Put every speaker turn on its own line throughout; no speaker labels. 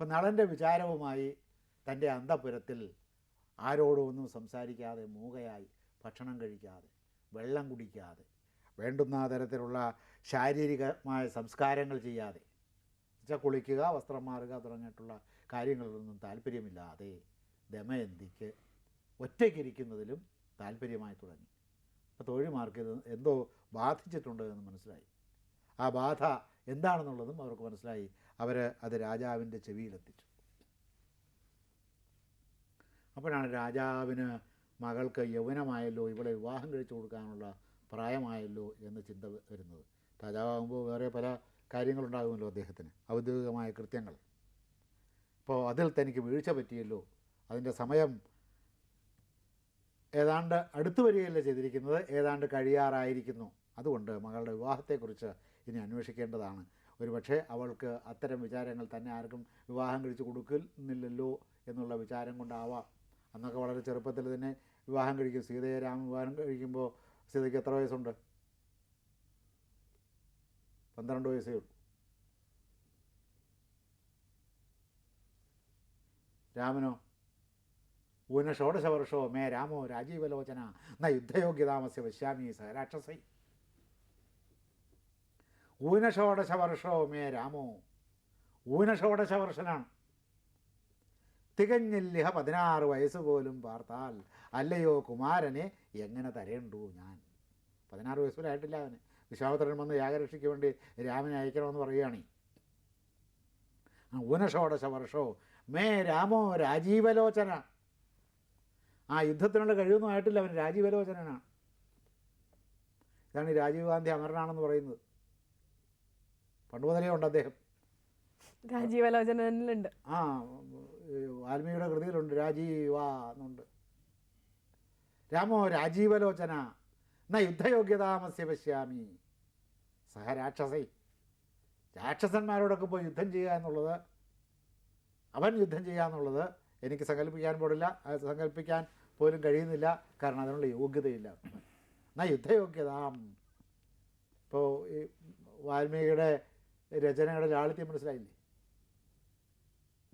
അപ്പം നളന്റെ വിചാരവുമായി തന്റെ അന്തപുരത്തിൽ ആരോടും ഒന്നും സംസാരിക്കാതെ മൂകയായി ഭക്ഷണം കഴിക്കാതെ വെള്ളം കുടിക്കാതെ വേണ്ടുന്ന തരത്തിലുള്ള ശാരീരികമായ സംസ്കാരങ്ങൾ ചെയ്യാതെ വെച്ചാൽ കുളിക്കുക വസ്ത്രം മാറുക തുടങ്ങിയിട്ടുള്ള കാര്യങ്ങളിലൊന്നും താല്പര്യമില്ലാതെ ദമയന്തിക്ക് ഒറ്റയ്ക്കിരിക്കുന്നതിലും താല്പര്യമായി തുടങ്ങി. അപ്പോൾ തൊഴിൽമാർക്ക് ഇത് എന്തോ ബാധിച്ചിട്ടുണ്ട് എന്ന് മനസ്സിലായി. ആ ബാധ എന്താണെന്നുള്ളതും അവർക്ക് മനസ്സിലായി. അവർ അത് രാജാവിന്റെ ചെവിയിലെത്തിച്ചു. അപ്പോഴാണ് രാജാവിന് മകൾക്ക് യൗവനമായല്ലോ ഇവളെ വിവാഹം കഴിച്ചു കൊടുക്കാനുള്ള പ്രായമായല്ലോ എന്ന ചിന്ത വരുന്നത്. രാജാവാകുമ്പോൾ വേറെ പല കാര്യങ്ങളുണ്ടാകുമല്ലോ അദ്ദേഹത്തിന് ഔദ്യോഗികമായ കൃത്യങ്ങൾ. അപ്പോൾ അതിൽ തനിക്ക് വീഴ്ച പറ്റിയല്ലോ. അതിന്റെ സമയം ഏതാണ്ട് അടുത്തു വരികയല്ല ചെയ്തിരിക്കുന്നത് ഏതാണ്ട് കഴിയാറായിരിക്കുന്നു. അതുകൊണ്ട് മകളുടെ വിവാഹത്തെക്കുറിച്ച് ഇനി അന്വേഷിക്കേണ്ടതാണ്. ഒരുപക്ഷെ അവൾക്ക് അത്തരം വിചാരങ്ങൾ തന്നെ ആർക്കും വിവാഹം കഴിച്ച് കൊടുക്കുന്നില്ലല്ലോ എന്നുള്ള വിചാരം കൊണ്ടാവാം. അന്നൊക്കെ വളരെ ചെറുപ്പത്തിൽ തന്നെ വിവാഹം കഴിക്കും. സീതയെ രാമൻ വിവാഹം കഴിക്കുമ്പോൾ സീതയ്ക്ക് എത്ര വയസ്സുണ്ട്? പന്ത്രണ്ട് വയസ്സേ ഉള്ളൂ. രാമനോ? ഊന ഷോഡശ വർഷോ മേ രാമോ രാജീവലോചന. ന യുദ്ധയോഗ്യതാമസ്യ പശ്യാമി സ രാക്ഷസൈ. ഊനഷോഡശവർഷോ മേ രാമോ? ഊനഷോടശ വർഷനാണ് തികഞ്ഞില്ലിഹ പതിനാറ് വയസ്സ് പോലും പാർത്താൽ അല്ലയോ കുമാരനെ എങ്ങനെ തരേണ്ടു ഞാൻ? പതിനാറ് വയസ്സ് പോലും ആയിട്ടില്ല അവന്. വിശ്വാമിത്രൻ വന്ന് യാഗരക്ഷയ്ക്ക് വേണ്ടി രാമനെ അയക്കണമെന്ന് പറയുകയാണ്. ഊനഷോടശ വർഷോ മേ രാമോ രാജീവലോചന. ആ യുദ്ധത്തിനുള്ള കഴിവൊന്നും ആയിട്ടില്ല അവൻ രാജീവലോചനാണ് ഇതാണ് രാജീവ് ഗാന്ധി അമരനാണെന്ന് പറയുന്നത്. പണ്ട് മുതലേ ഉണ്ട് അദ്ദേഹം.
രാജീവലോചനയിലുണ്ട്
ആ വാൽമീകിയുടെ കൃതിയിലുണ്ട് രാജീവ എന്നുണ്ട്. രാമോ രാജീവലോചന. ന യുദ്ധയോഗ്യതാമസ്യ പശ്യാമി. സഹ രാക്ഷസൈ. രാക്ഷസന്മാരോടൊക്കെ പോയി യുദ്ധം ചെയ്യുക എന്നുള്ളത് അവൻ യുദ്ധം ചെയ്യുക എന്നുള്ളത് എനിക്ക് സങ്കല്പിക്കാൻ പോടില്ല. സങ്കല്പിക്കാൻ പോലും കഴിയുന്നില്ല. കാരണം അതിനുള്ള യോഗ്യതയില്ല. ന യുദ്ധയോഗ്യതാം. ഇപ്പോൾ ഈ വാൽമീകിയുടെ രചനയുടെ ലാളിത്യം മനസ്സിലായില്ലേ?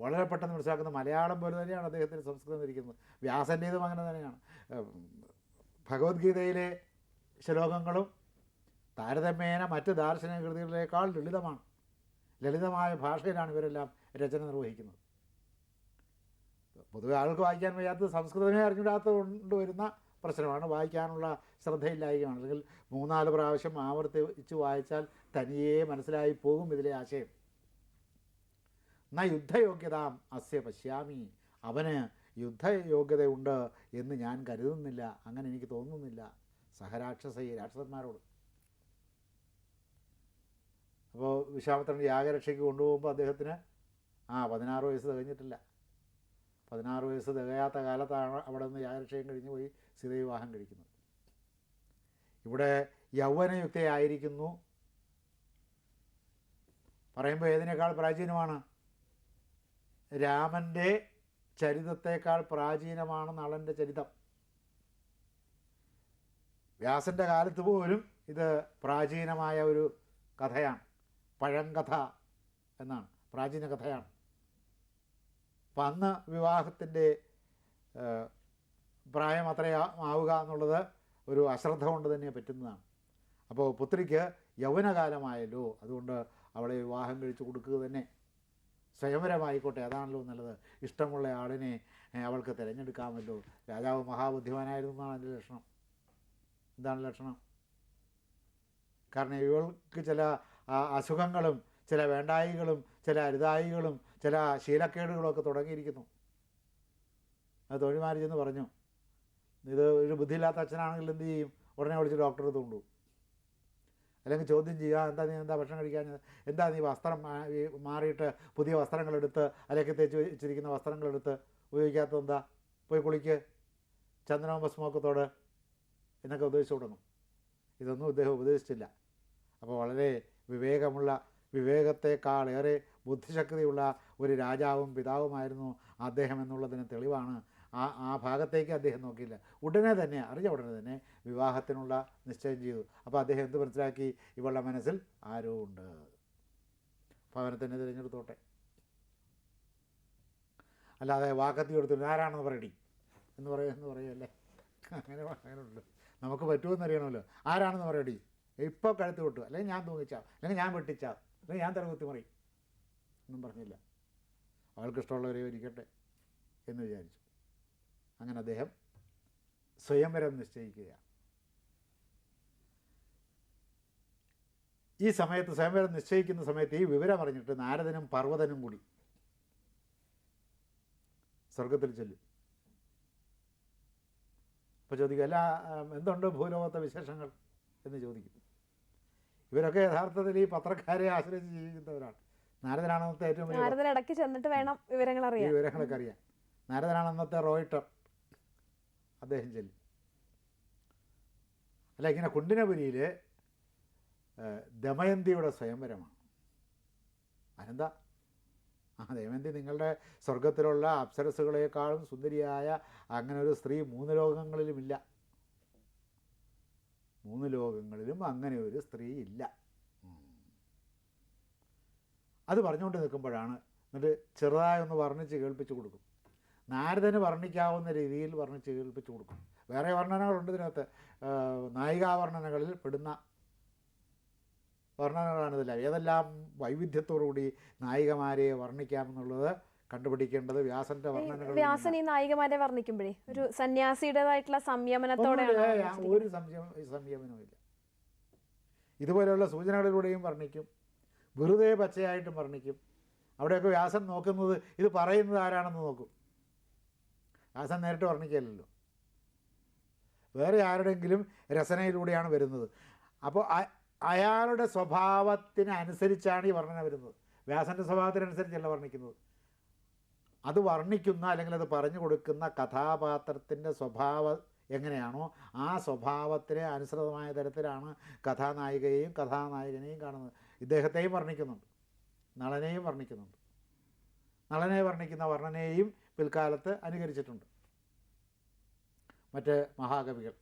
വളരെ പെട്ടെന്ന് മനസ്സിലാക്കുന്ന മലയാളം പോലെ തന്നെയാണ് അദ്ദേഹത്തിന് സംസ്കൃതം ഇരിക്കുന്നത് വ്യാസന്റേതും അങ്ങനെ തന്നെയാണ്. ഭഗവത്ഗീതയിലെ ശ്ലോകങ്ങളും താരതമ്യേന മറ്റ് ദാർശനിക കൃതികളിലേക്കാൾ ലളിതമാണ്. ലളിതമായ ഭാഷയിലാണ് ഇവരെല്ലാം രചന നിർവഹിക്കുന്നത്. പൊതുവെ ആൾക്ക് വായിക്കാൻ വയ്യാത്തത് സംസ്കൃതമേ അറിഞ്ഞിടാത്തത് കൊണ്ട് വരുന്ന പ്രശ്നമാണ്. വായിക്കാനുള്ള ശ്രദ്ധയില്ലായ്മയാണ് അല്ലെങ്കിൽ മൂന്നാൽ പ്രാവശ്യം ആവർത്തിച്ച് വായിച്ചാൽ തനിയെ മനസ്സിലായി പോകും ഇതിലെ ആശയം. ന യുദ്ധയോഗ്യതാം അസ്യ പശ്യാമി. അവന് യുദ്ധയോഗ്യതയുണ്ട് എന്ന് ഞാൻ കരുതുന്നില്ല. അങ്ങനെ എനിക്ക് തോന്നുന്നില്ല. സഹരാക്ഷസ ഈ രാക്ഷസന്മാരോട്. അപ്പോൾ വിശ്വാമിത്രൻ യാഗരക്ഷയ്ക്ക് കൊണ്ടുപോകുമ്പോൾ അദ്ദേഹത്തിന് ആ പതിനാറ് വയസ്സ് തികഞ്ഞിട്ടില്ല. പതിനാറ് വയസ്സ് തികയാത്ത കാലത്താണ് അവിടെ നിന്ന് യാഗരക്ഷയും കഴിഞ്ഞ് പോയി സീത വിവാഹം കഴിക്കുന്നത്. ഇവിടെ യൗവനയുക്തയായിരിക്കുന്നു പറയുമ്പോൾ ഏതിനേക്കാൾ പ്രാചീനമാണ്? രാമന്റെ ചരിതത്തേക്കാൾ പ്രാചീനമാണ് നളന്റെ ചരിതം. വ്യാസന്റെ കാലത്ത് പോലും ഇത് പ്രാചീനമായ ഒരു കഥയാണ്. പഴങ്കഥ എന്നാണ്. പ്രാചീന കഥയാണ്. അപ്പം അന്ന് വിവാഹത്തിന്റെ പ്രായം അത്ര ആവുക എന്നുള്ളത് ഒരു അശ്രദ്ധ കൊണ്ട് തന്നെ പറ്റുന്നതാണ്. അപ്പോൾ പുത്രിക്ക് യൗവനകാലമായല്ലോ അതുകൊണ്ട് അവളെ വിവാഹം കഴിച്ചു കൊടുക്കുക തന്നെ സ്വയംവരമായിക്കോട്ടെ അതാണല്ലോ നല്ലത്. ഇഷ്ടമുള്ള ആളിനെ അവൾക്ക് തിരഞ്ഞെടുക്കാമല്ലോ. രാജാവ് മഹാബുദ്ധിമാനായിരുന്നു എന്നാണ് എന്റെ ലക്ഷണം. എന്താണ് ലക്ഷണം? കാരണം ഇവൾക്ക് ചില അസുഖങ്ങളും ചില വേണ്ടായികളും ചില അരുതായികളും ചില ശീലക്കേടുകളും ഒക്കെ തുടങ്ങിയിരിക്കുന്നു. അത് തൊഴിമാരിച്ചെന്ന് പറഞ്ഞു ഇത് ഒരു ബുദ്ധിയില്ലാത്ത അച്ഛനാണെങ്കിൽ എന്ത് ചെയ്യും? ഉടനെ വിളിച്ച് ഡോക്ടറെ കൊണ്ടുപോകും. അല്ലെങ്കിൽ ചോദ്യം ചെയ്യുക എന്താ നീ എന്താ ഭക്ഷണം കഴിക്കാൻ? എന്താ നീ വസ്ത്രം മാറിയിട്ട് പുതിയ വസ്ത്രങ്ങളെടുത്ത് അല്ലെങ്കിൽ തേച്ച് വെച്ചിരിക്കുന്ന വസ്ത്രങ്ങളെടുത്ത് ഉപയോഗിക്കാത്തത് എന്താ? പോയി കുളിക്ക്. ചന്ദനവും ഭസ്മൊക്കത്തോട് എന്നൊക്കെ ഉപദേശിച്ചു തുടങ്ങും ഇതൊന്നും ഇദ്ദേഹം ഉപദേശിച്ചില്ല. അപ്പോൾ വളരെ വിവേകമുള്ള വിവേകത്തെക്കാളേറെ ബുദ്ധിശക്തിയുള്ള ഒരു രാജാവും പിതാവുമായിരുന്നു അദ്ദേഹം എന്നുള്ളതിന് തെളിവാണ് ആ ആ ഭാഗത്തേക്ക് അദ്ദേഹം നോക്കിയില്ല. ഉടനെ തന്നെ അറിഞ്ഞ ഉടനെ തന്നെ വിവാഹത്തിനുള്ള നിശ്ചയം ചെയ്തു. അപ്പോൾ അദ്ദേഹം എന്ത് മനസ്സിലാക്കി? ഇവളുടെ മനസ്സിൽ ആരോ ഉണ്ട്. ഭവനെ തന്നെ തിരഞ്ഞെടുത്തോട്ടെ. അല്ലാതെ വാക്കത്തി കൊടുത്തിട്ട് ആരാണെന്ന് പറയടി. എന്ന് പറയുക എന്ന് പറയുമല്ലേ അങ്ങനെ അങ്ങനെയുണ്ട് നമുക്ക് പറ്റുമെന്ന് അറിയണമല്ലോ. ആരാണെന്ന് പറയടി. ഇപ്പോൾ കഴുത്ത് വിട്ടു അല്ലെങ്കിൽ ഞാൻ തൂങ്ങിച്ചാ. അല്ലെങ്കിൽ ഞാൻ വെട്ടിച്ചാ. അല്ലെങ്കിൽ ഞാൻ തലകുത്തി മറി ഒന്നും പറഞ്ഞില്ല. അവൾക്ക് ഇഷ്ടമുള്ളവരെ ഇരിക്കട്ടെ എന്ന് വിചാരിച്ചു. അങ്ങനെ അദ്ദേഹം സ്വയംവരം നിശ്ചയിക്കുകയാണ്. ഈ സമയത്ത് സ്വയംവരം നിശ്ചയിക്കുന്ന സമയത്ത് ഈ വിവരം അറിഞ്ഞിട്ട് നാരദനും പർവതനും കൂടി സ്വർഗത്തിൽ ചെല്ലും. അപ്പോൾ ചോദിക്കും അല്ല എന്തുണ്ട് ഭൂലോകത്തെ വിശേഷങ്ങൾ? എന്ന് ചോദിക്കും. ഇവരൊക്കെ യഥാർത്ഥത്തിൽ ഈ പത്രക്കാരെ ആശ്രയിച്ച് ജീവിക്കുന്നവരാണ്. നാരദനാണ് അന്നത്തെ ഏറ്റവും
നാരദൻ ഇടയ്ക്ക് ചെന്നിട്ട് വേണം വിവരങ്ങൾ അറിയാം
വിവരങ്ങളൊക്കെ അറിയാം നാരദനാണ് അന്നത്തെ റോയിട്ടർ. അദ്ദേഹം ചെല്ലും. അല്ല ഇങ്ങനെ കുണ്ടിനപുരിയിൽ ദമയന്തിയുടെ സ്വയംവരമാണ്. അനന്ത ആ ദമയന്തി നിങ്ങളുടെ സ്വർഗത്തിലുള്ള അപ്സരസുകളെക്കാളും സുന്ദരിയായ അങ്ങനെ ഒരു സ്ത്രീ മൂന്ന് ലോകങ്ങളിലുമില്ല. മൂന്ന് ലോകങ്ങളിലും അങ്ങനെ ഒരു സ്ത്രീ ഇല്ല. അത് പറഞ്ഞുകൊണ്ട് നിൽക്കുമ്പോഴാണ് എന്നിട്ട് ചെറുതായൊന്ന് വർണിച്ച് കേൾപ്പിച്ചു കൊടുക്കും. നാരദന് വർണിക്കാവുന്ന രീതിയിൽ വർണിച്ച് കേൾപ്പിച്ചു കൊടുക്കും. വേറെ വർണനകളുണ്ട് ഇതിനകത്ത്. നായികാവർണനകളിൽ പെടുന്ന വർണനകളാണിതെല്ലാം ഏതെല്ലാം വൈവിധ്യത്തോടുകൂടി നായികമാരെ വർണിക്കാമെന്നുള്ളത് കണ്ടുപിടിക്കേണ്ടത് വ്യാസന്റെ വർണനകൾ
വ്യാസൻ ഈ നായികമാരെ വർണിക്കുമ്പോഴേ ഒരു സന്യാസിയുടേതായിട്ടുള്ള സംയമനത്തോടെ.
ഒരു സംയമ സംയമനവുമില്ല. ഇതുപോലെയുള്ള സൂചനകളിലൂടെയും വർണിക്കും. വെറുതെ പച്ചയായിട്ടും വർണിക്കും. അവിടെയൊക്കെ വ്യാസം നോക്കുന്നത് ഇത് പറയുന്നത് ആരാണെന്ന് നോക്കും. വ്യാസൻ നേരിട്ട് വർണിക്കില്ലല്ലോ വേറെ ആരുടെങ്കിലും രചനയിലൂടെയാണ് വരുന്നത്. അപ്പോൾ അയാളുടെ സ്വഭാവത്തിനനുസരിച്ചാണ് ഈ വർണന വരുന്നത്. വ്യാസന്റെ സ്വഭാവത്തിനനുസരിച്ചല്ല വർണിക്കുന്നത്. അത് വർണിക്കുന്ന അല്ലെങ്കിൽ അത് പറഞ്ഞു കൊടുക്കുന്ന കഥാപാത്രത്തിന്റെ സ്വഭാവ എങ്ങനെയാണോ ആ സ്വഭാവത്തിന് അനുസൃതമായ തരത്തിലാണ് കഥാനായികയെയും കഥാനായകനെയും കാണുന്നത്. ഇദ്ദേഹത്തെയും വർണിക്കുന്നുണ്ട്. നളനെയും വർണിക്കുന്നുണ്ട്. നളനെ വർണിക്കുന്ന വർണനയെയും പിൽക്കാലത്ത് അനുകരിച്ചിട്ടുണ്ട്. മറ്റ് മഹാകവികൾ.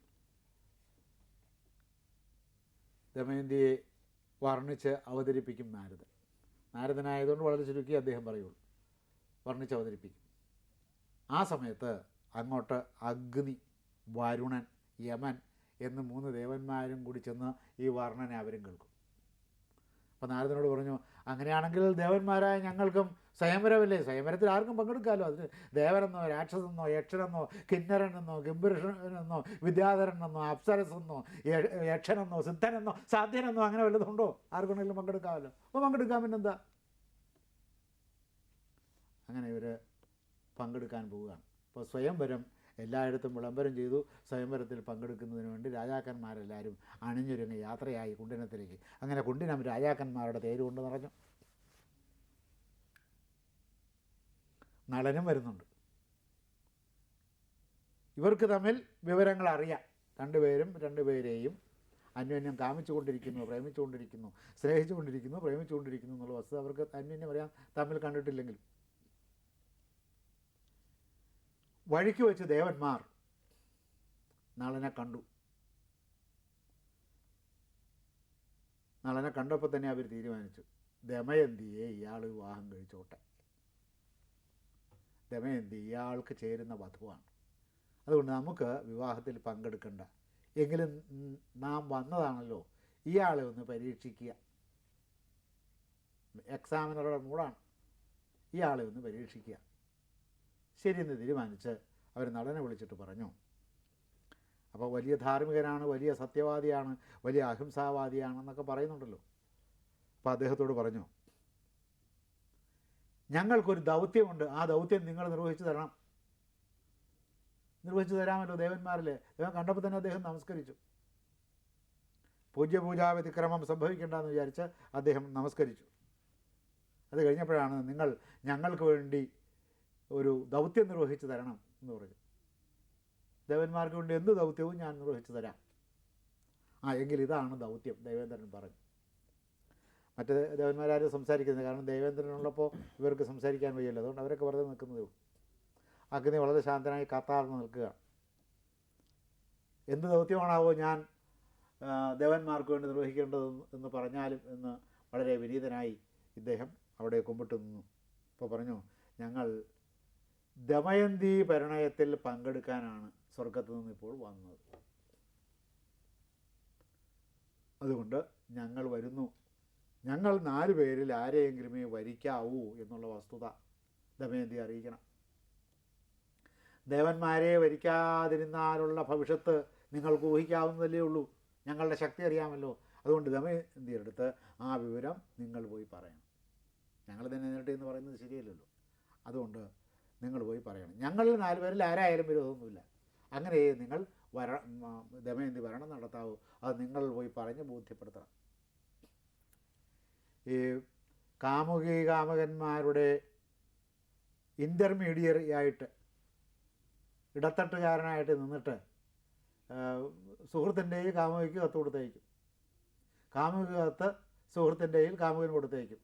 ദമയന്തിയെ വർണിച്ച് അവതരിപ്പിക്കും നാരദൻ. നാരദനായതുകൊണ്ട് വളരെ ചുരുക്കി അദ്ദേഹം പറയുള്ളൂ. വർണിച്ച് അവതരിപ്പിക്കും. ആ സമയത്ത് അങ്ങോട്ട് അഗ്നി വരുണൻ യമൻ എന്ന് മൂന്ന് ദേവന്മാരും കൂടി ചെന്ന് ഈ വർണനെ അവരും കേൾക്കും. അപ്പോൾ നാരദനോട് പറഞ്ഞു അങ്ങനെയാണെങ്കിൽ ദേവന്മാരായ ഞങ്ങൾക്കും സ്വയംവരമല്ലേ? സ്വയംവരത്തിൽ ആർക്കും പങ്കെടുക്കാമല്ലോ അതിന് ദേവനെന്നോ രാക്ഷസെന്നോ യക്ഷനെന്നോ കിന്നരനെന്നോ ഗംഭീരനെന്നോ വിദ്യാധരനെന്നോ അപ്സരസെന്നോ യക്ഷനെന്നോ സിദ്ധനെന്നോ സാധ്യനെന്നോ അങ്ങനെ വല്ലതുണ്ടോ ആർക്കുണ്ടെങ്കിലും പങ്കെടുക്കാമല്ലോ. അപ്പോൾ പങ്കെടുക്കാൻ പിന്നെന്താ? അങ്ങനെ ഇവർ പങ്കെടുക്കാൻ പോവുകയാണ്. അപ്പോൾ സ്വയംവരം എല്ലായിടത്തും വിളംബരം ചെയ്തു സ്വയംവരത്തിൽ പങ്കെടുക്കുന്നതിന് വേണ്ടി രാജാക്കന്മാരെല്ലാവരും അണിഞ്ഞൊരുങ്ങി യാത്രയായി കുണ്ടിനത്തിലേക്ക്. അങ്ങനെ കുണ്ടിനം രാജാക്കന്മാരുടെ തേര് കൊണ്ട് നിറഞ്ഞു നളനും വരുന്നുണ്ട്. ഇവർക്ക് തമ്മിൽ വിവരങ്ങൾ അറിയാം രണ്ടുപേരും രണ്ടുപേരെയും അന്യോന്യം കാമിച്ചുകൊണ്ടിരിക്കുന്നു പ്രേമിച്ചുകൊണ്ടിരിക്കുന്നു സ്നേഹിച്ചുകൊണ്ടിരിക്കുന്നു പ്രേമിച്ചുകൊണ്ടിരിക്കുന്നു എന്നുള്ള വസ്തുത അവർക്ക് അന്യോന്യം അറിയാം തമ്മിൽ കണ്ടിട്ടില്ലെങ്കിലും വഴിക്ക് വെച്ച് ദേവന്മാർ നളനെ കണ്ടു. നളനെ കണ്ടപ്പോൾ തന്നെ അവർ തീരുമാനിച്ചു ദമയന്തിയെ ഇയാൾ വിവാഹം കഴിച്ചോട്ടെ. ദമയന്തി ഇയാൾക്ക് ചേരുന്ന വധുവാണ്. അതുകൊണ്ട് നമുക്ക് വിവാഹത്തിൽ പങ്കെടുക്കണ്ട. എങ്കിലും നാം വന്നതാണല്ലോ. ഇയാളെ ഒന്ന് പരീക്ഷിക്കുക. എക്സാമിനറുടെ മൂടാണ്. ഇയാളെ ഒന്ന് പരീക്ഷിക്കുക. ശരിയെന്ന് തീരുമാനിച്ച് അവർ നടനെ വിളിച്ചിട്ട് പറഞ്ഞു. അപ്പോൾ വലിയ ധാർമ്മികനാണ് വലിയ സത്യവാദിയാണ് വലിയ അഹിംസാവാദിയാണെന്നൊക്കെ പറയുന്നുണ്ടല്ലോ. അപ്പോൾ അദ്ദേഹത്തോട് പറഞ്ഞു ഞങ്ങൾക്കൊരു ദൗത്യമുണ്ട്. ആ ദൗത്യം നിങ്ങൾ നിർവഹിച്ചു തരണം. നിർവഹിച്ചു തരാമല്ലോ ദേവന്മാരിലെ. ദേവൻ കണ്ടപ്പോൾ തന്നെ അദ്ദേഹം നമസ്കരിച്ചു. പൂജ്യപൂജാ വ്യതിക്രമം സംഭവിക്കേണ്ടെന്ന് വിചാരിച്ച് അദ്ദേഹം നമസ്കരിച്ചു. അത് കഴിഞ്ഞപ്പോഴാണ് നിങ്ങൾ ഞങ്ങൾക്ക് വേണ്ടി ഒരു ദൗത്യം നിർവഹിച്ചു തരണം എന്ന് പറഞ്ഞു. ദേവന്മാർക്ക് വേണ്ടി എന്ത് ദൗത്യവും ഞാൻ നിർവഹിച്ചു തരാം. ആ എങ്കിൽ ഇതാണ് ദൗത്യം ദേവേന്ദ്രൻ പറഞ്ഞു. മറ്റ് ദേവന്മാരാരും സംസാരിക്കുന്നത് കാരണം ദേവേന്ദ്രനുള്ളപ്പോൾ ഇവർക്ക് സംസാരിക്കാൻ വയ്യല്ലോ. അതുകൊണ്ട് അവരൊക്കെ വെറുതെ നിൽക്കുന്നതേ ഉള്ളൂ. അഗ്നി വളരെ ശാന്തനായി കാത്താർന്ന് നിൽക്കുക. എന്ത് ദൗത്യമാണാവോ ഞാൻ ദേവന്മാർക്ക് വേണ്ടി നിർവഹിക്കേണ്ടത് എന്ന് പറഞ്ഞാലും എന്ന് വളരെ വിനീതനായി ഇദ്ദേഹം അവിടെ കുമ്പിട്ട് നിന്നു. അപ്പോൾ പറഞ്ഞു ഞങ്ങൾ ദമയന്തി പരിണയത്തിൽ പങ്കെടുക്കാനാണ് സ്വർഗത്തു നിന്ന് ഇപ്പോൾ വന്നത്. അതുകൊണ്ട് ഞങ്ങൾ വരുന്നു ഞങ്ങൾ നാല് പേരിൽ ആരെയെങ്കിലുമേ വരിക്കാവൂ എന്നുള്ള വസ്തുത ദമയന്തി അറിയിക്കണം. ദേവന്മാരെ വരിക്കാതിരുന്നാലുള്ള ഭവിഷ്യത്ത് നിങ്ങൾക്ക് ഊഹിക്കാവുന്നതല്ലേ ഉള്ളൂ. ഞങ്ങളുടെ ശക്തി അറിയാമല്ലോ. അതുകൊണ്ട് ദമയന്തിയുടെ അടുത്ത് ആ വിവരം നിങ്ങൾ പോയി പറയണം. ഞങ്ങൾ തന്നെ നേരിട്ട് എന്ന് പറയുന്നത് ശരിയല്ലല്ലോ. അതുകൊണ്ട് നിങ്ങൾ പോയി പറയണം. ഞങ്ങളിൽ നാല് പേരിൽ ആരായാലും വിരോധമൊന്നുമില്ല. അങ്ങനെ നിങ്ങൾ വര ദമയന്തി ഭരണം നടത്താവൂ. അത് നിങ്ങൾ പോയി പറഞ്ഞ് ബോധ്യപ്പെടുത്തണം. ഈ കാമുകി കാമുകന്മാരുടെ ഇന്റർമീഡിയറി ആയിട്ട് ഇടത്തട്ടുകാരനായിട്ട് നിന്നിട്ട് സുഹൃത്തിന്റെയും കാമുകിക്ക് കത്ത് കൊടുത്തയക്കും കാമുക കത്ത് സുഹൃത്തിന്റെയും കാമുകൻ കൊടുത്തയക്കും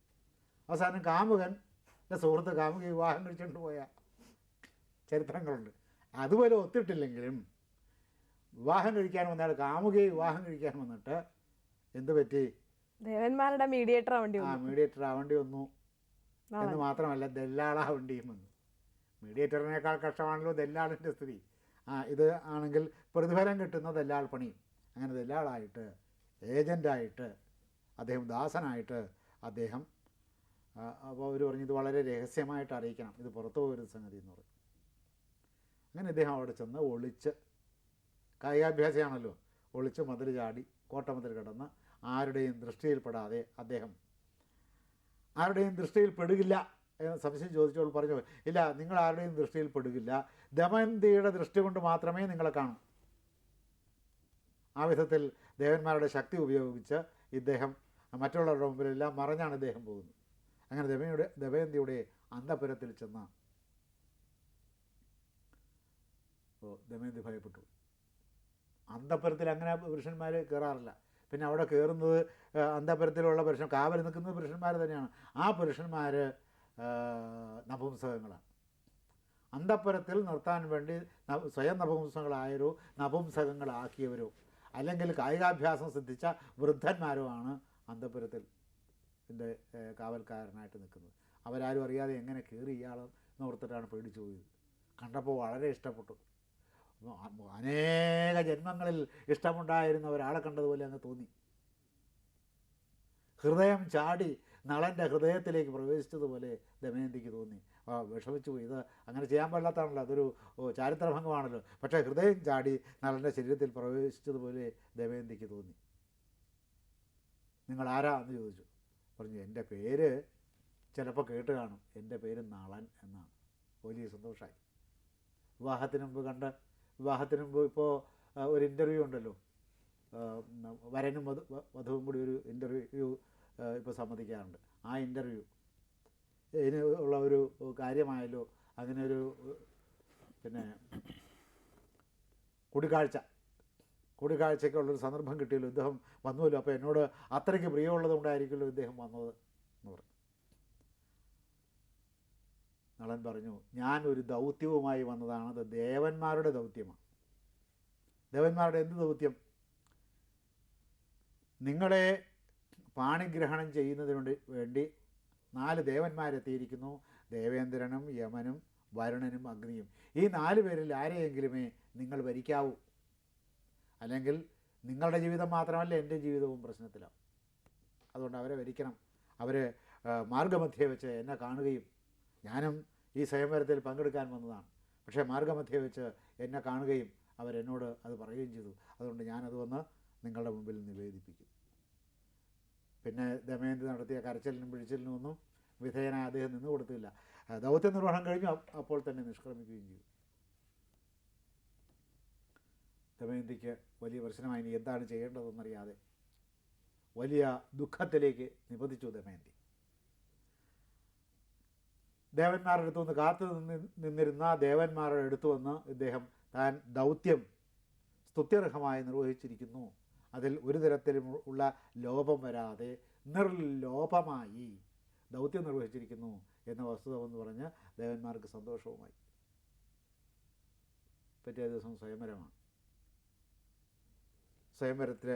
അവസാനം കാമുകൻ എന്റെ സുഹൃത്ത് കാമുകി വിവാഹം കഴിച്ചുകൊണ്ട് പോയ ചരിത്രങ്ങളുണ്ട്. അതുപോലെ ഒത്തിട്ടില്ലെങ്കിലും വിവാഹം കഴിക്കാൻ വന്നാൽ കാമുകയെ വിവാഹം കഴിക്കാൻ വന്നിട്ട് എന്ത് പറ്റി?
ദേവന്മാരുടെ മീഡിയേറ്റർ ആവേണ്ടി
ആ
വന്നു
മീഡിയേറ്റർ ആവേണ്ടി വന്നു. എന്ന് മാത്രമല്ല ദല്ലാളാവേണ്ടിയും വന്നു. മീഡിയേറ്ററിനേക്കാൾ കഷ്ടമാണല്ലോ ദല്ലാളിന്റെ സ്ഥിതി ആ ഇത് ആണെങ്കിൽ പ്രതിഫലം കിട്ടുന്ന ദല്ലാൾ പണി. അങ്ങനെ ദല്ലാളായിട്ട് ഏജന്റായിട്ട് അദ്ദേഹം ദാസനായിട്ട് അദ്ദേഹം അപ്പോൾ അവർ പറഞ്ഞു ഇത് വളരെ രഹസ്യമായിട്ട് അറിയിക്കണം. ഇത് പുറത്തു പോകരുത് സംഗതി എന്ന് പറയും. അങ്ങനെ ഇദ്ദേഹം അവിടെ ചെന്ന് ഒളിച്ച് കായികാഭ്യാസിയാണല്ലോ ഒളിച്ച് മതിൽ ചാടി കോട്ടമതിൽ കിടന്ന് ആരുടെയും ദൃഷ്ടിയിൽപ്പെടാതെ അദ്ദേഹം. ആരുടെയും ദൃഷ്ടിയിൽപ്പെടുകില്ല എന്ന് സംശയം ചോദിച്ചവൾ പറഞ്ഞു ഇല്ല നിങ്ങൾ ആരുടെയും ദൃഷ്ടിയിൽപ്പെടുകില്ല. ദമയന്തിയുടെ ദൃഷ്ടി കൊണ്ട് മാത്രമേ നിങ്ങളെ കാണൂ. ആ വിധത്തിൽ ദേവന്മാരുടെ ശക്തി ഉപയോഗിച്ച് ഇദ്ദേഹം മറ്റുള്ളവരുടെ മുമ്പിലെല്ലാം മറഞ്ഞാണ് ഇദ്ദേഹം പോകുന്നത്. അങ്ങനെ ദമയുടെ ദമയന്തിയുടെ അന്തപുരത്തിൽ ചെന്ന് ഓ ദമയന്തി ഭയപ്പെട്ടു. അന്തപുരത്തിൽ അങ്ങനെ പുരുഷന്മാർ കയറാറില്ല പിന്നെ അവിടെ കയറുന്നത് അന്തപുരത്തിലുള്ള പുരുഷൻ കാവൽ നിൽക്കുന്നത് പുരുഷന്മാർ തന്നെയാണ്. ആ പുരുഷന്മാർ നപുംസകങ്ങളാണ്. അന്തപുരത്തിൽ നിർത്താൻ വേണ്ടി സ്വയം നപുംസകങ്ങളായൊരു നപുംസകങ്ങളാക്കിയവരോ അല്ലെങ്കിൽ കായികാഭ്യാസം സിദ്ധിച്ച വൃദ്ധന്മാരോ ആണ് അന്തപുരത്തിൽ ഇതിന്റെ കാവൽക്കാരനായിട്ട് നിൽക്കുന്നത്. അവരാരും അറിയാതെ എങ്ങനെ കയറി ഇയാൾ എന്നോർത്തിട്ടാണ് പേടിച്ചു പോയത്. കണ്ടപ്പോൾ വളരെ ഇഷ്ടപ്പെട്ടു. അനേക ജന്മങ്ങളിൽ ഇഷ്ടമുണ്ടായിരുന്ന ഒരാളെ കണ്ടതുപോലെ അങ്ങ് തോന്നി. ഹൃദയം ചാടി നളന്റെ ഹൃദയത്തിലേക്ക് പ്രവേശിച്ചതുപോലെ ദമയന്തിക്ക് തോന്നി. വിഷമിച്ചു പോയി. ഇത് അങ്ങനെ ചെയ്യാൻ പാടില്ലാത്തതാണല്ലോ. അതൊരു ചാരിത്രഭംഗമാണല്ലോ. പക്ഷേ ഹൃദയം ചാടി നളന്റെ ശരീരത്തിൽ പ്രവേശിച്ചതുപോലെ ദമയന്തിക്ക് തോന്നി. നിങ്ങൾ ആരാ? എന്ന് ചോദിച്ചു. പറഞ്ഞു എന്റെ പേര് ചിലപ്പോൾ കേട്ട് കാണും. എന്റെ പേര് നളൻ എന്നാണ്. വലിയ സന്തോഷമായി വിവാഹത്തിന് മുമ്പ് കണ്ട് വിവാഹത്തിന് മുമ്പ് ഇപ്പോൾ ഒരു ഇന്റർവ്യൂ ഉണ്ടല്ലോ. വരനും വധു വധുവും കൂടി ഒരു ഇന്റർവ്യൂ ഇപ്പോൾ സമ്മതിക്കാറുണ്ട്. ആ ഇന്റർവ്യൂ ഇതിന് ഉള്ള ഒരു കാര്യമായല്ലോ. അങ്ങനെ ഒരു പിന്നെ കൂടിക്കാഴ്ച. കൂടിക്കാഴ്ചയ്ക്കുള്ളൊരു സന്ദർഭം കിട്ടിയല്ലോ. ഇദ്ദേഹം വന്നുവല്ലോ. അപ്പോൾ എന്നോട് അത്രയ്ക്ക് പ്രിയമുള്ളത് കൊണ്ടായിരിക്കുമല്ലോ ഇദ്ദേഹം വന്നത് എന്ന് പറഞ്ഞു നളൻ പറഞ്ഞു ഞാൻ ഒരു ദൗത്യവുമായി വന്നതാണ്. അത് ദേവന്മാരുടെ ദൗത്യമാണ്. ദേവന്മാരുടെ എന്ത് ദൗത്യം? നിങ്ങളെ പാണിഗ്രഹണം ചെയ്യുന്നതിന് വേണ്ടി- നാല് ദേവന്മാരെത്തിയിരിക്കുന്നു. ദേവേന്ദ്രനും യമനും വരുണനും അഗ്നിയും. ഈ നാല് പേരിൽ ആരെയെങ്കിലുമേ നിങ്ങൾ ഭരിക്കാവൂ? അല്ലെങ്കിൽ നിങ്ങളുടെ ജീവിതം മാത്രമല്ല എന്റെ ജീവിതവും പ്രശ്നത്തിലാവും. അതുകൊണ്ട് അവരെ ഭരിക്കണം. അവർ മാർഗമധ്യേ വെച്ച് എന്നെ കാണുകയും ഞാനും ഈ സ്വയംവരത്തിൽ പങ്കെടുക്കാൻ വന്നതാണ്. പക്ഷേ മാർഗമധ്യേ വെച്ച് എന്നെ കാണുകയും അവരെന്നോട് അത് പറയുകയും ചെയ്തു. അതുകൊണ്ട് ഞാനത് വന്ന് നിങ്ങളുടെ മുമ്പിൽ നിവേദിപ്പിക്കും. പിന്നെ ദമയന്തി നടത്തിയ കരച്ചിലിനും പിഴിച്ചിലിനും ഒന്നും വിധേയനായ അദ്ദേഹം നിന്ന് കൊടുത്തില്ല. ദൗത്യ നിർവഹണം കഴിഞ്ഞു അപ്പോൾ തന്നെ നിഷ്ക്രമിക്കുകയും ചെയ്തു. ദമയന്തിക്ക് വലിയ പ്രശ്നമായി ഇനി എന്താണ് ചെയ്യേണ്ടതെന്നറിയാതെ വലിയ ദുഃഖത്തിലേക്ക് നിബന്ധിച്ചു ദമയന്തി ദേവന്മാരുടെ അടുത്ത് വന്ന് കാത്തു നിന്ന് നിന്നിരുന്ന ദേവന്മാരുടെ അടുത്ത് വന്ന് ഇദ്ദേഹം താൻ ദൗത്യം സ്തുത്യർഹമായി നിർവഹിച്ചിരിക്കുന്നു. അതിൽ ഒരു തരത്തിലും ഉള്ള ലോപം വരാതെ നിർലോപമായി ദൗത്യം നിർവഹിച്ചിരിക്കുന്നു എന്ന വസ്തുത എന്ന് പറഞ്ഞ് ദേവന്മാർക്ക് സന്തോഷവുമായി. പിറ്റേ ദിവസം സ്വയംവരമാണ്. സ്വയംവരത്തിൽ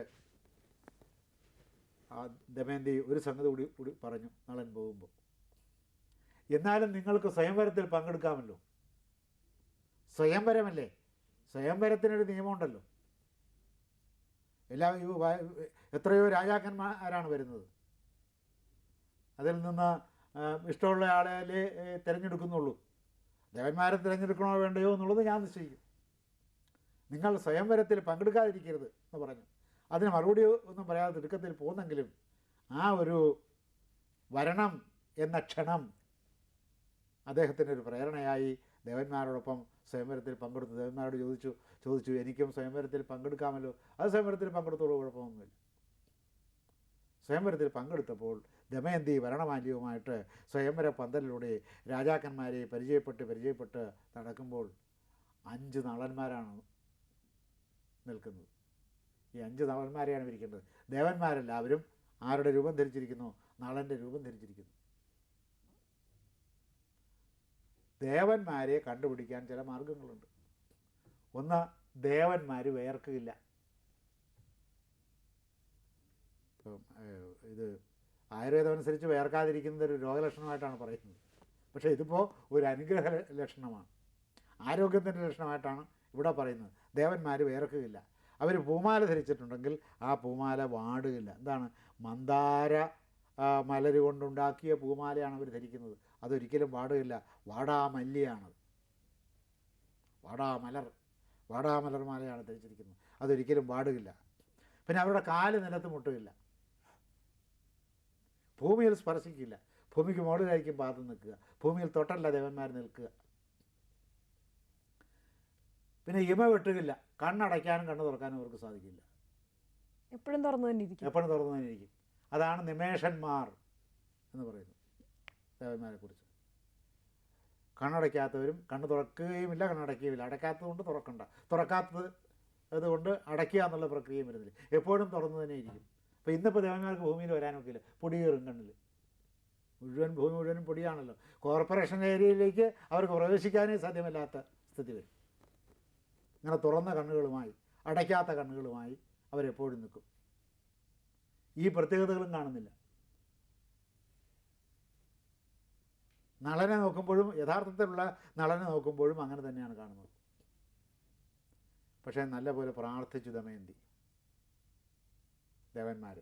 ദമയന്തി ഒരു സംഗതി കൂടി കൂടി പറഞ്ഞു നളൻ പോകുമ്പോൾ. എന്നാലും നിങ്ങൾക്ക് സ്വയംവരത്തിൽ പങ്കെടുക്കാമല്ലോ. സ്വയംവരമല്ലേ? സ്വയംവരത്തിനൊരു നിയമമുണ്ടല്ലോ. എല്ലാ എത്രയോ രാജാക്കന്മാരാണ് വരുന്നത്. അതിൽ നിന്ന് ഇഷ്ടമുള്ള ആളെ തിരഞ്ഞെടുക്കുന്നുള്ളൂ. ദേവന്മാരെ തിരഞ്ഞെടുക്കണോ വേണ്ടയോ എന്നുള്ളത് ഞാൻ നിശ്ചയിക്കും. നിങ്ങൾ സ്വയംവരത്തിൽ പങ്കെടുക്കാതിരിക്കരുത് എന്ന് പറഞ്ഞു. അതിന് മറുപടി ഒന്നും പറയാതെ തിടുക്കത്തിൽ പോകുന്നെങ്കിലും ആ ഒരു വരണം എന്ന ക്ഷണം അദ്ദേഹത്തിന്റെ ഒരു പ്രേരണയായി ദേവന്മാരോടൊപ്പം സ്വയംവരത്തിൽ പങ്കെടുത്തു. ദേവന്മാരോട് ചോദിച്ചു ചോദിച്ചു എനിക്കും സ്വയംവരത്തിൽ പങ്കെടുക്കാമല്ലോ? അത് സ്വയംവരത്തിൽ പങ്കെടുത്തോളൂ കുഴപ്പമൊന്നുമില്ല. സ്വയംവരത്തിൽ പങ്കെടുത്തപ്പോൾ ദമയന്തി വരണമാല്യവുമായിട്ട് സ്വയംവര പന്തലിലൂടെ രാജാക്കന്മാരെ പരിചയപ്പെട്ട് പരിചയപ്പെട്ട് നടക്കുമ്പോൾ അഞ്ച് നളന്മാരാണ് നിൽക്കുന്നത്. ഈ അഞ്ച് നളന്മാരെയാണ് ഇരിക്കേണ്ടത്. ദേവന്മാരെല്ലാവരും ആരുടെ രൂപം ധരിച്ചിരിക്കുന്നു? നളന്റെ രൂപം ധരിച്ചിരിക്കുന്നു. ദേവന്മാരെ കണ്ടുപിടിക്കാൻ ചില മാർഗങ്ങളുണ്ട്. ഒന്ന് ദേവന്മാർ വേർക്കില്ല ഇപ്പം ഇത് ആയുർവേദം അനുസരിച്ച് വേർക്കാതിരിക്കുന്നത് ഒരു രോഗലക്ഷണമായിട്ടാണ് പറയുന്നത്. പക്ഷേ ഇതിപ്പോൾ ഒരു അനുഗ്രഹ ലക്ഷണമാണ്. ആരോഗ്യത്തിന്റെ ലക്ഷണമായിട്ടാണ് ഇവിടെ പറയുന്നത്. ദേവന്മാർ വേർക്കുകയില്ല. അവർ പൂമാല ധരിച്ചിട്ടുണ്ടെങ്കിൽ ആ പൂമാല വാടുകയില്ല. എന്താണ്? മന്ദാര മലര് കൊണ്ടുണ്ടാക്കിയ പൂമാലയാണ് അവർ ധരിക്കുന്നത്. അതൊരിക്കലും വാടുകയില്ല. വാടാമല്ലിയാണത് വാടാമലർ വാടാമലർ മാലയാണ് ധരിച്ചിരിക്കുന്നത്. അതൊരിക്കലും വാടുകയില്ല. പിന്നെ അവരുടെ കാൽ നിലത്ത് മുട്ടുകയില്ല. ഭൂമിയിൽ സ്പർശിക്കില്ല. ഭൂമിക്ക് മുകളിലായിരിക്കും പാദം നിൽക്കുക. ഭൂമിയിൽ തൊട്ടല്ല ദേവന്മാർ നിൽക്കുക. പിന്നെ ഇമ വെട്ടുകില്ല കണ്ണടയ്ക്കാനും കണ്ണ് തുറക്കാനും അവർക്ക് സാധിക്കില്ല.
എപ്പോഴും തുറന്നു തന്നെ ഇരിക്കും.
എപ്പോഴും തുറന്നു തന്നെ ഇരിക്കും. അതാണ് നിമേഷന്മാർ എന്ന് പറയുന്നത്. ദേവന്മാരെ കുറിച്ച് കണ്ണടയ്ക്കാത്തവരും കണ്ണ് തുറക്കുകയുമില്ല കണ്ണടയ്ക്കുകയുമില്ല. അടയ്ക്കാത്തത് കൊണ്ട് തുറക്കണ്ട. തുറക്കാത്തത് അതുകൊണ്ട് അടയ്ക്കുക എന്നുള്ള പ്രക്രിയയും വരുന്നില്ല. എപ്പോഴും തുറന്നു തന്നെ ഇരിക്കും. അപ്പോൾ ഇന്നിപ്പോൾ ദേവന്മാർക്ക് ഭൂമിയിൽ വരാനൊക്കില്ല പൊടി കയറും കണ്ണിൽ മുഴുവൻ ഭൂമി മുഴുവനും പൊടിയാണല്ലോ. കോർപ്പറേഷൻ ഏരിയയിലേക്ക് അവർക്ക് പ്രവേശിക്കാനേ സാധ്യമല്ലാത്ത സ്ഥിതി വരും. ഇങ്ങനെ തുറന്ന കണ്ണുകളുമായി അടയ്ക്കാത്ത കണ്ണുകളുമായി അവരെപ്പോഴും നിൽക്കും. ഈ പ്രത്യേകതകളും കാണുന്നില്ല. നളനെ നോക്കുമ്പോഴും യഥാർത്ഥത്തിലുള്ള നളനെ നോക്കുമ്പോഴും അങ്ങനെ തന്നെയാണ് കാണുന്നത്. പക്ഷേ നല്ലപോലെ പ്രാർത്ഥിച്ചു ദമയന്തി. ദേവന്മാർ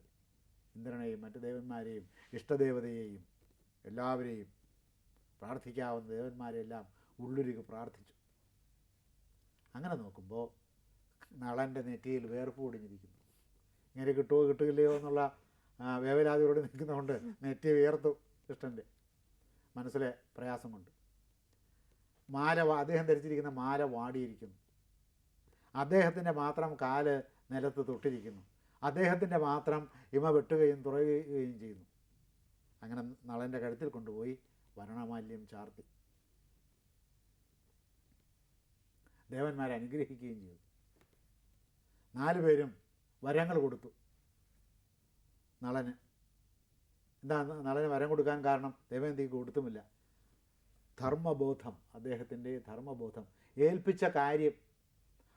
ഇന്ദ്രനെയും മറ്റ് ദേവന്മാരെയും ഇഷ്ടദേവതയെയും എല്ലാവരെയും പ്രാർത്ഥിക്കാവുന്ന ദേവന്മാരെല്ലാം ഉള്ളുരുക്ക് പ്രാർത്ഥിച്ചു. അങ്ങനെ നോക്കുമ്പോൾ നളന്റെ നെറ്റിയിൽ വേർപ്പ് പൊടിഞ്ഞിരിക്കുന്നു. ഇങ്ങനെ കിട്ടുമോ കിട്ടുകയില്ലയോ എന്നുള്ള വേവലാതിയോടെ നിൽക്കുന്നതുകൊണ്ട് നെറ്റി വിയർത്തു കൃഷ്ണന്റെ മനസ്സിലെ പ്രയാസമുണ്ട്. മാല അദ്ദേഹം ധരിച്ചിരിക്കുന്ന മാല വാടിയിരിക്കുന്നു. അദ്ദേഹത്തിന്റെ മാത്രം കാൽ നിലത്ത് തൊട്ടിരിക്കുന്നു. അദ്ദേഹത്തിന്റെ മാത്രം ഇമ വെട്ടുകയും തുറയുകയും ചെയ്യുന്നു. അങ്ങനെ നളന്റെ കഴുത്തിൽ കൊണ്ടുപോയി വരണമാല്യം ചാർത്തി. ദേവന്മാരെ അനുഗ്രഹിക്കുകയും ചെയ്തു. നാലുപേരും വരങ്ങൾ കൊടുത്തു. നളന് എന്താ നളന് വരം കൊടുക്കാൻ കാരണം. ദേവന്തിക്ക് കൊടുത്തുമില്ല. ധർമ്മബോധം. അദ്ദേഹത്തിന്റെ ധർമ്മബോധം. ഏൽപ്പിച്ച കാര്യം.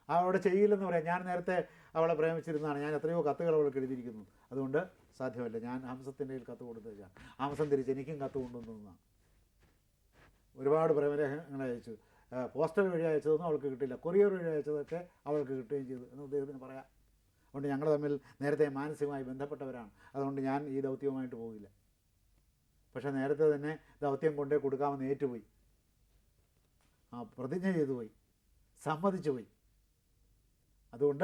അവിടെ ചെയ്യില്ലെന്ന് പറയാം. ഞാൻ നേരത്തെ അവളെ പ്രേമിച്ചിരുന്നതാണ്. ഞാൻ എത്രയോ കത്തുകൾ അവൾക്ക് എഴുതിയിരിക്കുന്നു. അതുകൊണ്ട് സാധ്യമല്ല. ഞാൻ ഹംസത്തിന്റെ കയ്യിൽ കത്ത് കൊടുത്തേക്കാം ഹംസം തിരിച്ച് എനിക്കും കത്ത് കൊണ്ടുവന്നതാണ് ഒരുപാട് പ്രേമലേഖനങ്ങൾ അയച്ചു. പോസ്റ്റൽ വഴി അയച്ചതൊന്നും അവൾക്ക് കിട്ടില്ല കൊറിയർ വഴി അയച്ചതൊക്കെ അവൾക്ക് കിട്ടുകയും ചെയ്തു എന്ന് അദ്ദേഹത്തിന് പറയാം. അതുകൊണ്ട് ഞങ്ങൾ തമ്മിൽ നേരത്തെ മാനസികമായി ബന്ധപ്പെട്ടവരാണ്. അതുകൊണ്ട് ഞാൻ ഈ ദൗത്യവുമായിട്ട് പോകില്ല. പക്ഷേ നേരത്തെ തന്നെ ദൗത്യം കൊണ്ടേ കൊടുക്കാമെന്ന് ഏറ്റുപോയി. ആ പ്രതിജ്ഞ ചെയ്തു പോയി. സമ്മതിച്ചു പോയി. അതുകൊണ്ട്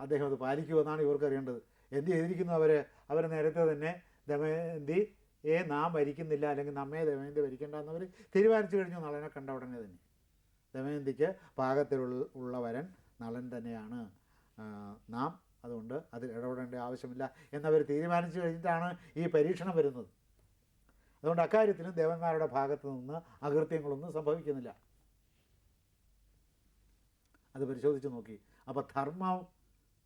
അദ്ദേഹം അത് പാലിക്കുമെന്നാണ് ഇവർക്ക് അറിയേണ്ടത്. എന്ത് ചെയ്തിരിക്കുന്നു അവർ അവർ നേരത്തെ തന്നെ ദമയന്തി ഏ നാം ഭരിക്കുന്നില്ല. അല്ലെങ്കിൽ നമ്മെ ദമയന്തി ഭരിക്കേണ്ട എന്നവർ തീരുമാനിച്ചു കഴിഞ്ഞു. നളനെ കണ്ട ഉടനെ തന്നെ. ദമയന്തിക്ക് പാകത്തിലുള്ള വരൻ നളൻ തന്നെയാണ്. നാം അതുകൊണ്ട് അതിൽ ഇടപെടേണ്ട ആവശ്യമില്ല എന്നവർ തീരുമാനിച്ചു കഴിഞ്ഞിട്ടാണ് ഈ പരീക്ഷണം വരുന്നത്. അതുകൊണ്ട് അക്കാര്യത്തിലും ദേവന്മാരുടെ ഭാഗത്ത് നിന്ന് അകൃത്യങ്ങളൊന്നും സംഭവിക്കുന്നില്ല. അത് പരിശോധിച്ച് നോക്കി. അപ്പോൾ ധർമ്മ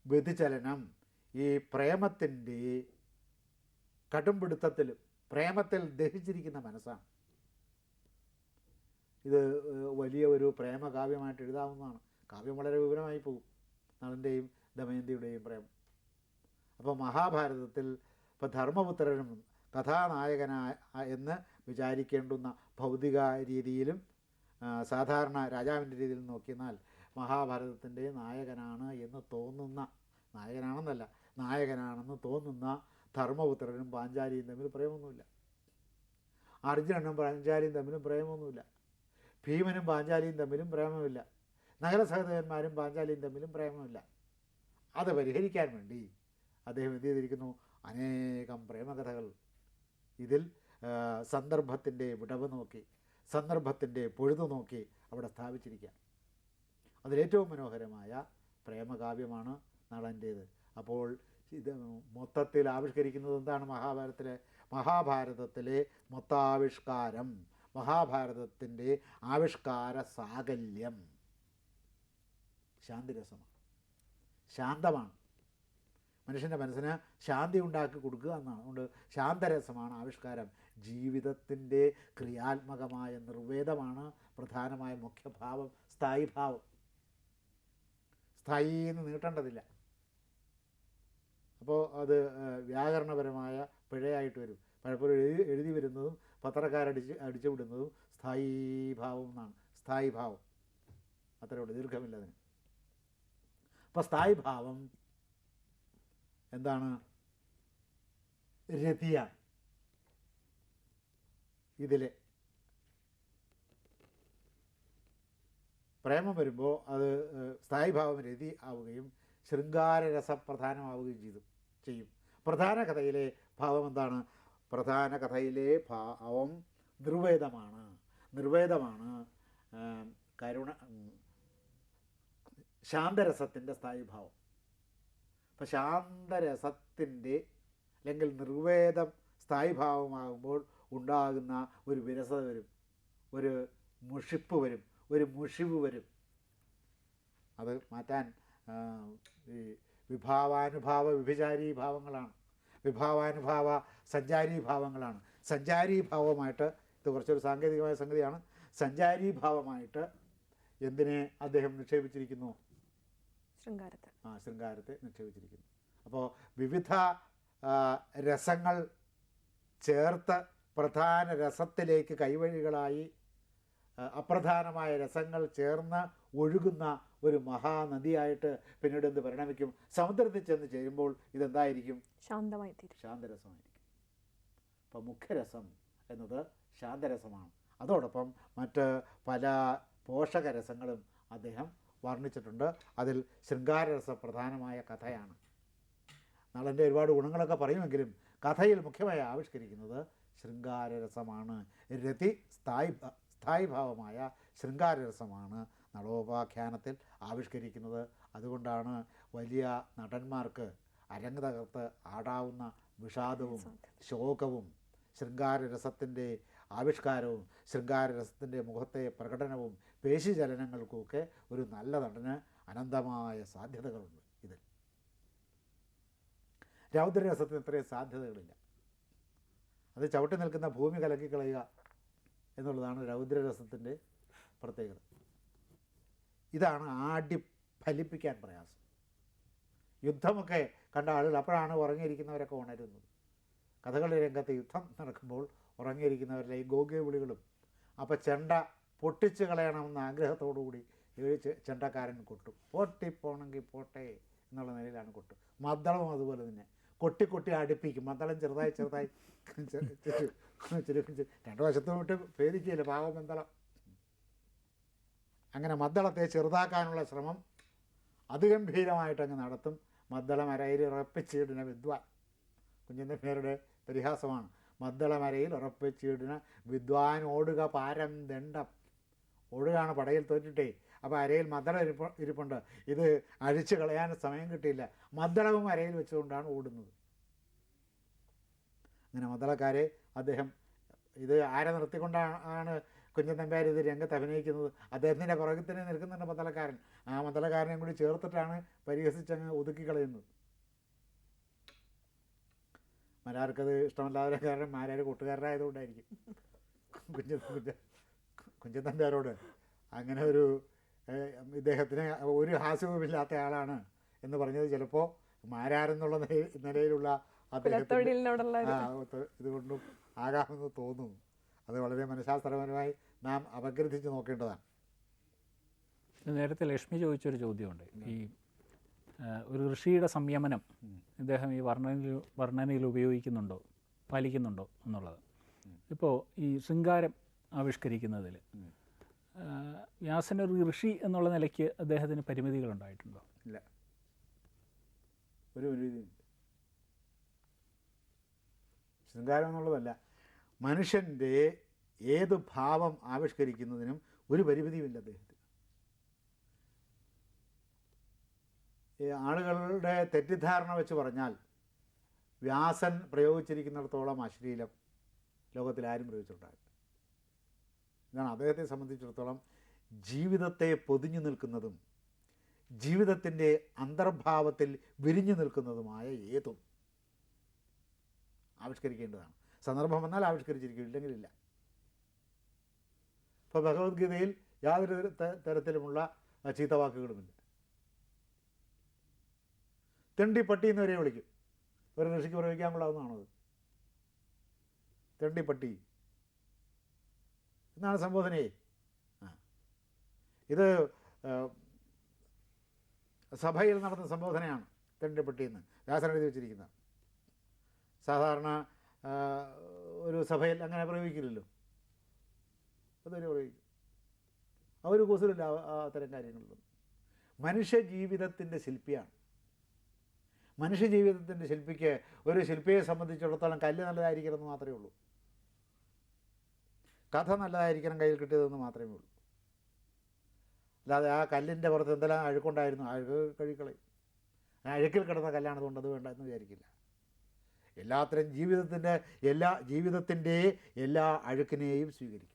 വ്യതിചലനം ഈ പ്രേമത്തിന്റെ കടുംപിടുത്തത്തിൽ പ്രേമത്തിൽ ദഹിച്ചിരിക്കുന്ന മനസ്സാണ്. ഇത് വലിയ ഒരു പ്രേമകാവ്യമായിട്ട് എഴുതാവുന്നതാണ്. കാവ്യം വളരെ വിപുലമായി പോകും. നളന്റെയും ദമയന്തിയുടെയും പ്രേമം അപ്പോൾ മഹാഭാരതത്തിൽ ഇപ്പോൾ ധർമ്മപുത്രനും കഥാനായകനായ എന്ന് വിചാരിക്കേണ്ടുന്ന ഭൗതിക രീതിയിലും സാധാരണ രാജാവിന്റെ രീതിയിൽ നോക്കിയാൽ മഹാഭാരതത്തിന്റെ നായകനാണ് എന്ന് തോന്നുന്ന നായകനാണെന്നല്ല നായകനാണെന്ന് തോന്നുന്ന ധർമ്മപുത്രനും പാഞ്ചാലിയും തമ്മിൽ പ്രേമൊന്നുമില്ല. അർജുനനും പാഞ്ചാലിയും തമ്മിലും പ്രേമൊന്നുമില്ല. ഭീമനും പാഞ്ചാലിയും തമ്മിലും പ്രേമമില്ല. നഗരസഹദേവന്മാരും പാഞ്ചാലിയും തമ്മിലും പ്രേമമില്ല. അത് പരിഹരിക്കാൻ വേണ്ടി അദ്ദേഹം എന്ത് ചെയ്തിരിക്കുന്നു? അനേകം പ്രേമകഥകൾ ഇതിൽ സന്ദർഭത്തിന്റെ വിടവ് നോക്കി സന്ദർഭത്തിന്റെ പൊഴുതു നോക്കി അവിടെ സ്ഥാപിച്ചിരിക്കുക അതിലേറ്റവും മനോഹരമായ പ്രേമകാവ്യമാണ് നളന്റേത് അപ്പോൾ ഇത് മൊത്തത്തിൽ ആവിഷ്കരിക്കുന്നത് എന്താണ് മഹാഭാരതത്തിലെ? മഹാഭാരതത്തിലെ മൊത്താവിഷ്കാരം മഹാഭാരതത്തിന്റെ ആവിഷ്കാര സാകല്യം. ശാന്തിരസമാണ്. ശാന്തമാണ്. മനുഷ്യന്റെ മനസ്സിന് ശാന്തി ഉണ്ടാക്കി കൊടുക്കുക എന്നാണ്. അതുകൊണ്ട് ശാന്തരസമാണ് ആവിഷ്കാരം. ജീവിതത്തിന്റെ ക്രിയാത്മകമായ നിർവേദമാണ് പ്രധാനമായ മുഖ്യഭാവം സ്ഥായി ഭാവം സ്ഥായി എന്ന് നീട്ടേണ്ടതില്ല. അപ്പോൾ അത് വ്യാകരണപരമായ പിഴയായിട്ട് വരും. പലപ്പോഴും എഴുതി എഴുതി വരുന്നതും പത്രക്കാരടിച്ച് അടിച്ചു വിടുന്നതും സ്ഥായി ഭാവം എന്നാണ്. സ്ഥായി ഭാവം അത്രേ ഉള്ളൂ. ദീർഘമില്ല അതിന്. അപ്പോൾ സ്ഥായി ഭാവം എന്താണ്? രതിയാണ്. ഇതിലെ പ്രേമം വരുമ്പോൾ അത് സ്ഥായി സ്ഥായിഭാവം രതി ആവുകയും ശൃംഗാരരസപ്രധാനമാവുകയും ചെയ്തു ചെയ്യും. പ്രധാന കഥയിലെ ഭാവം എന്താണ്? പ്രധാന കഥയിലെ ഭാവം നിർവേദമാണ് നിർവേദമാണ് കരുണ ശാന്തരസത്തിന്റെ സ്ഥായിഭാവം. അപ്പം ശാന്തരസത്തിന്റെ അല്ലെങ്കിൽ നിർവേദം സ്ഥായിഭാവമാകുമ്പോൾ ഉണ്ടാകുന്ന ഒരു വിരസത വരും ഒരു മുഷിപ്പ് വരും ഒരു മുഷിവ് വരും. അത് മാറ്റാൻ ഈ വിഭാവാനുഭാവ വിഭിചാരീ ഭാവങ്ങളാണ്. വിഭാവാനുഭാവ സഞ്ചാരീ ഭാവങ്ങളാണ്. സഞ്ചാരീ ഭാവമായിട്ട് ഇത് കുറച്ചൊരു സാങ്കേതികമായ സംഗതിയാണ്. സഞ്ചാരീ ഭാവമായിട്ട് എന്തിനെ അദ്ദേഹം നിക്ഷേപിച്ചിരിക്കുന്നു?
ശൃംഗാരത്തെ.
ആ ശൃംഗാരത്തെ നിക്ഷേപിച്ചിരിക്കുന്നു. അപ്പോൾ വിവിധ രസങ്ങൾ ചേർത്ത് പ്രധാന രസത്തിലേക്ക് കൈവഴികളായി അപ്രധാനമായ രസങ്ങൾ ചേർന്ന് ഒഴുകുന്ന ഒരു മഹാനദിയായിട്ട് പിന്നീട് എന്ത് പരിണമിക്കും? സമുദ്രത്തിൽ ചെന്ന് ചേരുമ്പോൾ ഇതെന്തായിരിക്കും?
ശാന്തമായി തീരും
ശാന്തരസമായിരിക്കും. അപ്പോൾ മുഖ്യരസം എന്നത് ശാന്തരസമാണ്. അതോടൊപ്പം മറ്റ് പല പോഷകരസങ്ങളും അദ്ദേഹം വർണിച്ചിട്ടുണ്ട്. അതിൽ ശൃംഗാരരസ പ്രധാനമായ കഥയാണ്. നളന്റെ ഒരുപാട് ഗുണങ്ങളൊക്കെ പറയുമെങ്കിലും കഥയിൽ മുഖ്യമായി ആവിഷ്കരിക്കുന്നത് ശൃംഗാരരസമാണ്. രതി സ്ഥായി സ്ഥായിഭാവമായ സ്ഥായി ഭാവമായ ശൃംഗാരരസമാണ് നളോപാഖ്യാനത്തിൽ ആവിഷ്കരിക്കുന്നത്. അതുകൊണ്ടാണ് വലിയ നടന്മാർക്ക് അരങ്ങ് തകർത്ത് ആടാവുന്ന വിഷാദവും ശോകവും ശൃംഗാരരസത്തിന്റെ ആവിഷ്കാരവും ശൃംഗാരരസത്തിന്റെ മുഖത്തെ പ്രകടനവും പേശിചലനങ്ങൾക്കുമൊക്കെ ഒരു നല്ല നടന് അനന്തമായ സാധ്യതകളുണ്ട് ഇതിൽ. രൗദ്രരസത്തിന് ഇത്രയും സാധ്യതകളില്ല. അത് ചവിട്ടി നിൽക്കുന്ന ഭൂമി കലക്കിക്കളയുക എന്നുള്ളതാണ് രൗദ്രരസത്തിന്റെ പ്രത്യേകത. ഇതാണ് ആടി ഫലിപ്പിക്കാൻ പ്രയാസം. യുദ്ധമൊക്കെ കണ്ട ആളുകൾ അപ്പോഴാണ് ഉറങ്ങിയിരിക്കുന്നവരൊക്കെ ഉണരുന്നത്. കഥകളി രംഗത്ത് യുദ്ധം നടക്കുമ്പോൾ ഉറങ്ങിയിരിക്കുന്നവരുടെ ഈ ഗോഗ്യ വിളികളും. അപ്പോൾ ചെണ്ട പൊട്ടിച്ച് കളയണമെന്ന ആഗ്രഹത്തോടുകൂടി കൂടി ചെ- ചെണ്ടക്കാരൻ കൊട്ടും. പൊട്ടിപ്പോണെങ്കിൽ പോട്ടെ എന്നുള്ള നിലയിലാണ് കൊട്ടും. മദ്ദളവും അതുപോലെ തന്നെ. കൊട്ടി കൊട്ടി അടുപ്പിക്കും. മദ്ദളം ചെറുതായി ചെറുതായി ചുരുക്കും രണ്ടു വശത്തും വിട്ട് പേരിക്കുകയില്ല പാവം മദ്ദളം. അങ്ങനെ മദ്ദളത്തെ ചെറുതാക്കാനുള്ള ശ്രമം അതിഗംഭീരമായിട്ടങ്ങ് നടത്തും. മദ്ദളം അരയിൽ ഉറപ്പിച്ചിടുന്ന വിദ്വാൻ. കുഞ്ഞിന്റെ പേരുടെ പരിഹാസമാണ്. മദ്ദളമരയിൽ ഉറപ്പിച്ചിടുന്ന വിദ്വാൻ ഓടുക പാരം ദണ്ഡം. ഓടുകയാണ് പടയിൽ തോറ്റിട്ടേ. അപ്പോൾ അരയിൽ മദ്ദളം ഇരിപ്പ ഇരിപ്പുണ്ട്. ഇത് അഴിച്ചു കളയാൻ സമയം കിട്ടിയില്ല. മദ്ദളവും അരയിൽ വെച്ചുകൊണ്ടാണ് ഓടുന്നത്. അങ്ങനെ മദ്ദളക്കാരെ അദ്ദേഹം ഇത് ആരെ നിർത്തിക്കൊണ്ടാണ് ആണ് കുഞ്ഞൻ നമ്പ്യാർ ഇത് രംഗത്ത് അഭിനയിക്കുന്നത്? അദ്ദേഹത്തിന്റെ പുറകിൽ തന്നെ നിൽക്കുന്നുണ്ട് മദ്ദളക്കാരൻ. ആ മദ്ദളക്കാരനെയും കൂടി ചേർത്തിട്ടാണ് പരിഹസിച്ചങ്ങ് ഒതുക്കി മാരാർക്കത് ഇഷ്ടമല്ലാതെ കാരണം മാരാർ കൂട്ടുകാരനായതുകൊണ്ടായിരിക്കും. കുഞ്ഞ കുഞ്ഞ കുഞ്ചൻ നമ്പ്യാരോട് അങ്ങനെ ഒരു ഇദ്ദേഹത്തിന് ഒരു ഹാസ്യവുമില്ലാത്ത ആളാണ് എന്ന് പറഞ്ഞത് ചിലപ്പോൾ മാരാരെന്നുള്ള നില- നിലയിലുള്ള ഇതുകൊണ്ടും ആകാമെന്ന് തോന്നുന്നു അത് വളരെ മനഃശാസ്ത്രപരമായി നാം അപഗ്രഥിച്ച് നോക്കേണ്ടതാണ്.
നേരത്തെ ലക്ഷ്മി ചോദിച്ചൊരു ചോദ്യമുണ്ട്. ഈ ഒരു ഋഷിയുടെ സംയമനം ഇദ്ദേഹം ഈ വർണനയിൽ വർണനയിൽ ഉപയോഗിക്കുന്നുണ്ടോ പാലിക്കുന്നുണ്ടോ എന്നുള്ളത്. ഇപ്പോൾ ഈ ശൃംഗാരം ആവിഷ്കരിക്കുന്നതിൽ വ്യാസനൊരു ഋഷി എന്നുള്ള നിലയ്ക്ക് അദ്ദേഹത്തിന് പരിമിതികളുണ്ടായിട്ടുണ്ടോ?
ഇല്ല. ഒരു ശൃംഗാരം എന്നുള്ളതല്ല മനുഷ്യന്റെ ഏത് ഭാവം ആവിഷ്കരിക്കുന്നതിനും ഒരു പരിമിതിയുമില്ല അദ്ദേഹത്തിന്. ഈ ആളുകളുടെ തെറ്റിദ്ധാരണ വെച്ച് പറഞ്ഞാൽ വ്യാസൻ പ്രയോഗിച്ചിരിക്കുന്നിടത്തോളം അശ്ലീലം ലോകത്തിൽ ആരും പ്രയോഗിച്ചിട്ടുണ്ടാകില്ല ഇതാണ് അദ്ദേഹത്തെ സംബന്ധിച്ചിടത്തോളം ജീവിതത്തെ പൊതിഞ്ഞു നിൽക്കുന്നതും ജീവിതത്തിന്റെ അന്തർഭാവത്തിൽ വിരിഞ്ഞു നിൽക്കുന്നതുമായ ഏതും ആവിഷ്കരിക്കേണ്ടതാണ്. സന്ദർഭം വന്നാൽ ആവിഷ്കരിച്ചിരിക്കും ഇല്ലെങ്കിലില്ല. ഇപ്പോൾ ഭഗവത്ഗീതയിൽ യാതൊരു തര- തരത്തിലുമുള്ള അഹ്, ചീത്തവാക്കുകളുമില്ല തെണ്ടിപ്പട്ടി എന്ന് വരെ വിളിക്കും. ഒരു ഋഷിക്ക് പ്രയോഗിക്കാൻ കൊള്ളാവുന്നതാണത് തെണ്ടി പട്ടി. എന്നാണ് സംബോധനയെ ഇത് സഭയിൽ നടന്ന സംബോധനയാണ് തെണ്ടിപ്പട്ടി എന്ന് വ്യാസൻ എഴുതി വെച്ചിരിക്കുന്നത്. സാധാരണ ഒരു സഭയിൽ അങ്ങനെ പ്രയോഗിക്കില്ലല്ലോ. അതൊരു പ്രയോഗിക്കും അവർ കൂസലില്ല ആ- ആ അത്തരം കാര്യങ്ങളിലൊന്നും. മനുഷ്യ ജീവിതത്തിന്റെ ശില്പിയാണ്. മനുഷ്യ ജീവിതത്തിന്റെ ശില്പിക്ക് ഒരു ശില്പിയെ സംബന്ധിച്ചിടത്തോളം കല്ല് നല്ലതായിരിക്കണമെന്ന് മാത്രമേ ഉള്ളൂ. കഥ നല്ലതായിരിക്കണം കയ്യിൽ കിട്ടിയതെന്ന് മാത്രമേ ഉള്ളൂ. അല്ലാതെ ആ കല്ലിന്റെ പുറത്ത് എന്തെല്ലാം അഴുക്കുണ്ടായിരുന്നു അഴുക്ക് കഴുകിക്കളയും ആ അഴുക്കിൽ കിടന്ന കല്ലാണതുകൊണ്ട് അത് വേണ്ട എന്ന് വിചാരിക്കില്ല. എല്ലാത്തരം ജീവിതത്തിന്റെ എല്ലാ ജീവിതത്തിന്റെ എല്ലാ അഴുക്കിനെയും സ്വീകരിക്കും.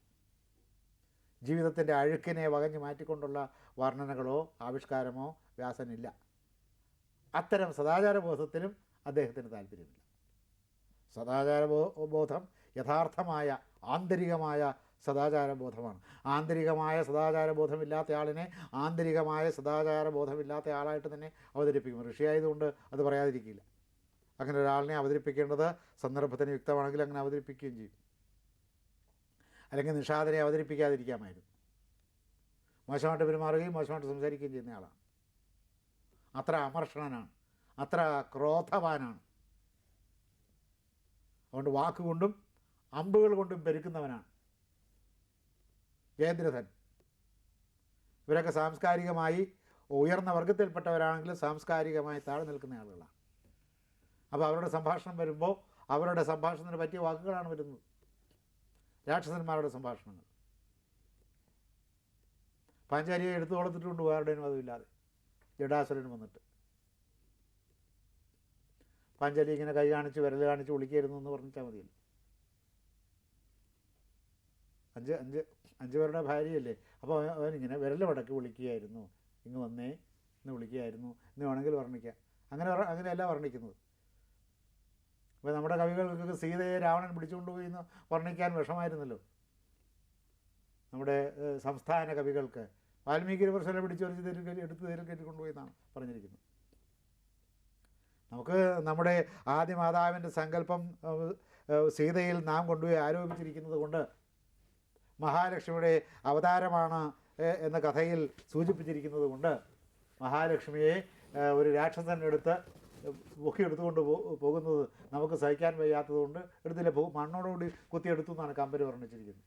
ജീവിതത്തിന്റെ അഴുക്കിനെ വകഞ്ഞു മാറ്റിക്കൊണ്ടുള്ള വർണനകളോ ആവിഷ്കാരമോ വ്യാസനില്ല. അത്തരം സദാചാരബോധത്തിനും അദ്ദേഹത്തിന് താല്പര്യമില്ല. സദാചാര ബോധം യഥാർത്ഥമായ ആന്തരികമായ സദാചാര ബോധമാണ് ആന്തരികമായ സദാചാര ബോധമില്ലാത്ത ആളിനെ ആന്തരികമായ സദാചാര ബോധമില്ലാത്ത ആളായിട്ട് തന്നെ അവതരിപ്പിക്കും. ഋഷിയായതുകൊണ്ട് അത് പറയാതിരിക്കില്ല. അങ്ങനെ ഒരാളിനെ അവതരിപ്പിക്കേണ്ടത് സന്ദർഭത്തിന് യുക്തമാണെങ്കിൽ അങ്ങനെ അവതരിപ്പിക്കുകയും ചെയ്യും. അല്ലെങ്കിൽ നിഷാദനെ അവതരിപ്പിക്കാതിരിക്കാമായിരുന്നു. മോശമായിട്ട് പെരുമാറുകയും മോശമായിട്ട് സംസാരിക്കുകയും ചെയ്യുന്ന ആളാണ്. അത്ര അമർഷണനാണ്. അത്ര ക്രോധവാനാണ്. അതുകൊണ്ട് വാക്കുകൊണ്ടും അമ്പുകൾ കൊണ്ടും പെരുക്കുന്നവനാണ്. കേന്ദ്രധൻ ഇവരൊക്കെ സാംസ്കാരികമായി ഉയർന്ന വർഗത്തിൽപ്പെട്ടവരാണെങ്കിലും സാംസ്കാരികമായി താഴെ നിൽക്കുന്ന ആളുകളാണ്. അപ്പോൾ അവരുടെ സംഭാഷണം വരുമ്പോൾ അവരുടെ സംഭാഷണത്തിന് പറ്റിയ വാക്കുകളാണ് വരുന്നത്. രാക്ഷസന്മാരുടെ സംഭാഷണങ്ങൾ. പാഞ്ചാരിയെ എടുത്തു കൊടുത്തിട്ടുണ്ട് വേറെ അതുമില്ലാതെ. ജഡാസുരൻ വന്നിട്ട്. പാഞ്ചാലി ഇങ്ങനെ കൈ കാണിച്ച് വിരൽ കാണിച്ച് വിളിക്കായിരുന്നു എന്ന് പറഞ്ഞിട്ടാൽ മതിയല്ലോ. അഞ്ച് അഞ്ച് അഞ്ച് പേരുടെ ഭാര്യയല്ലേ? അപ്പോൾ അവൻ ഇങ്ങനെ വിരൽ മടക്കി വിളിക്കുകയായിരുന്നു. ഇങ്ങ് വന്നേ എന്ന് വിളിക്കുകയായിരുന്നു. എന്ന് വേണമെങ്കിൽ വർണിക്കാം. അങ്ങനെ അങ്ങനെയല്ല വർണിക്കുന്നത്. അപ്പോൾ നമ്മുടെ കവികൾക്കൊക്കെ സീതയെ രാവണൻ പിടിച്ചുകൊണ്ടുപോയി എന്ന് വർണിക്കാൻ വിഷമായിരുന്നല്ലോ നമ്മുടെ സംസ്ഥാന കവികൾക്ക്. വാൽമീകി പ്രശ്നം പിടിച്ച് വലിച്ച് തെരുവ് കയറ്റി എടുത്ത് കയറ്റി കൊണ്ടുപോയെന്നാണ് പറഞ്ഞിരിക്കുന്നത്. നമുക്ക് നമ്മുടെ ആദ്യ മാതാവിന്റെ സങ്കല്പം സീതയിൽ നാം കൊണ്ടുപോയി ആരോപിച്ചിരിക്കുന്നത് കൊണ്ട് മഹാലക്ഷ്മിയുടെ അവതാരമാണ് എന്ന കഥയിൽ സൂചിപ്പിച്ചിരിക്കുന്നത് കൊണ്ട് മഹാലക്ഷ്മിയെ ഒരു രാക്ഷസൻ എടുത്ത് പൊക്കി എടുത്തുകൊണ്ട് പോകുന്നത് നമുക്ക് സഹിക്കാൻ വയ്യാത്തതുകൊണ്ട് എടുത്തില്ല. മണ്ണോടുകൂടി കുത്തിയെടുത്തു എന്നാണ് കമ്പനി വർണിച്ചിരിക്കുന്നത്.